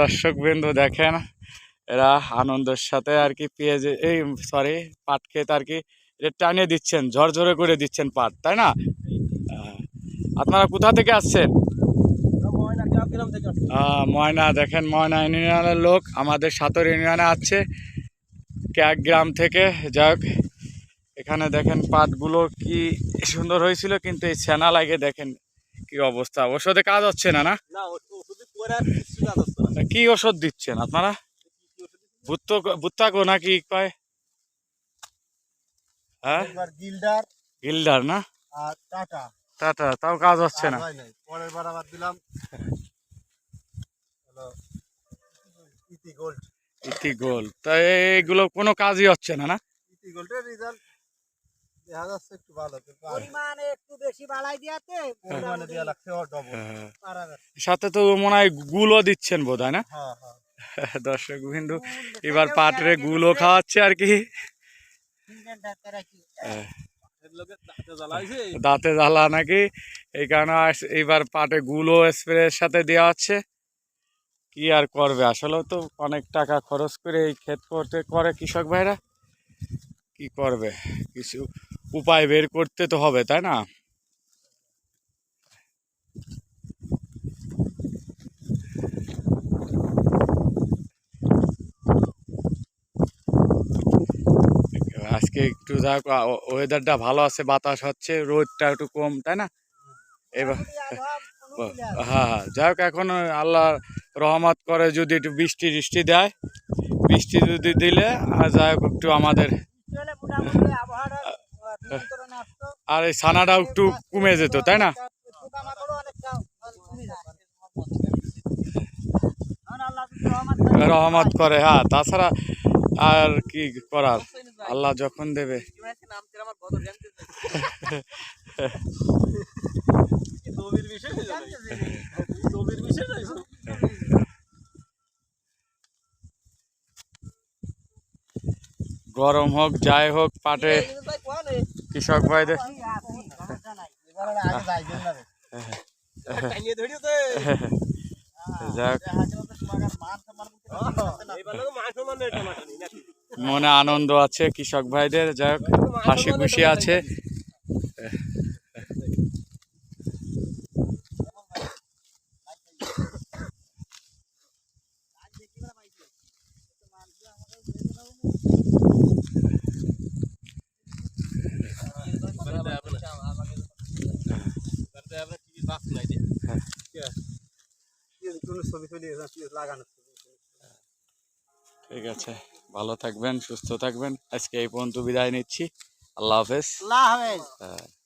দর্শক বিন্দু দেখেন, এরা আনন্দের সাথে আর কি পেঁয়াজ, এই সরি পাট ক্ষেত আর কি টানিয়ে দিচ্ছেন, ঝরঝরে করে দিচ্ছেন পাট, তাই না? আপনারা কোথা থেকে আসছেন? ময়না, দেখেন, ময়না ইউনিয়নের লোক, আমাদের সাতর ইউনিয়নে আছে ক্যাক গ্রাম থেকে যাক এখানে দেখেন পাটগুলো কি সুন্দর হয়েছিল, কিন্তু এই সেনা লাগে দেখেন কি অবস্থা? ওষুধে কাজ হচ্ছে না না? কি ওষুধ দিচ্ছেন আপনারা? ভুত্ত ভুত্তাকো কয়? হ্যাঁ? গিল্ডার। গিল্ডার না? আর টাটা। টাটা তাও কাজ হচ্ছে না। পরের বার আবার দিলাম। ইতি গোল্ড। ইতি গোল তা এইগুলো কোনো কাজই হচ্ছে না না? ইতি গোল্ডের রেজাল্ট দেখা যাচ্ছে একটু ভালো পরিমাণ একটু বেশি বাড়াই দিয়াতে পরিমাণে দেওয়া লাগছে ওর ডবল হ্যাঁ। যাচ্ছে। সাথে তো মনে হয় গুলও দিচ্ছেন বোধ হয় না? হ্যাঁ হ্যাঁ। দর্শক বিন্দু এবার পাটরে গুলও খাওয়াচ্ছে আর কি। হ্যাঁ। দাঁতে জ্বালা নাকি? এই কারণে এইবার পাটে গুলো স্প্রের সাথে দেওয়া হচ্ছে। কি আর করবে? আসলে তো অনেক টাকা খরচ করে এই ক্ষেত করতে করে কৃষক ভাইরা। কি করবে? কিছু উপায় বের করতে তো হবে তাই না? আজকে একটু যাক ওয়েদারটা ভালো আছে বাতাস হচ্ছে রোদটা একটু কম তাই না? এবার হ্যাঁ। হ্যাঁ যাই হোক এখন আল্লাহ রহমত করে যদি একটু বৃষ্টি টিষ্টি দেয় বৃষ্টি যদি দিলে আর যাই হোক একটু আমাদের আর এই ছানাটাও একটু কমে যেত তাই না? রহমত করে হ্যাঁ তাছাড়া আর কি করার? আল্লাহ যখন দেবে। গরম হোক, যাই হোক, পাটে কৃষক ভাইদের যাক। মান আনন্দ আছে কৃষক ভাইদের যাক হাসি খুশি আছে। ছবি ঠিক আছে ভালো থাকবেন সুস্থ থাকবেন। আজকে এই পর্যন্ত বিদায় নিচ্ছি। আল্লাহ হাফেজ। আল্লাহ হাফেজ। হ্যাঁ।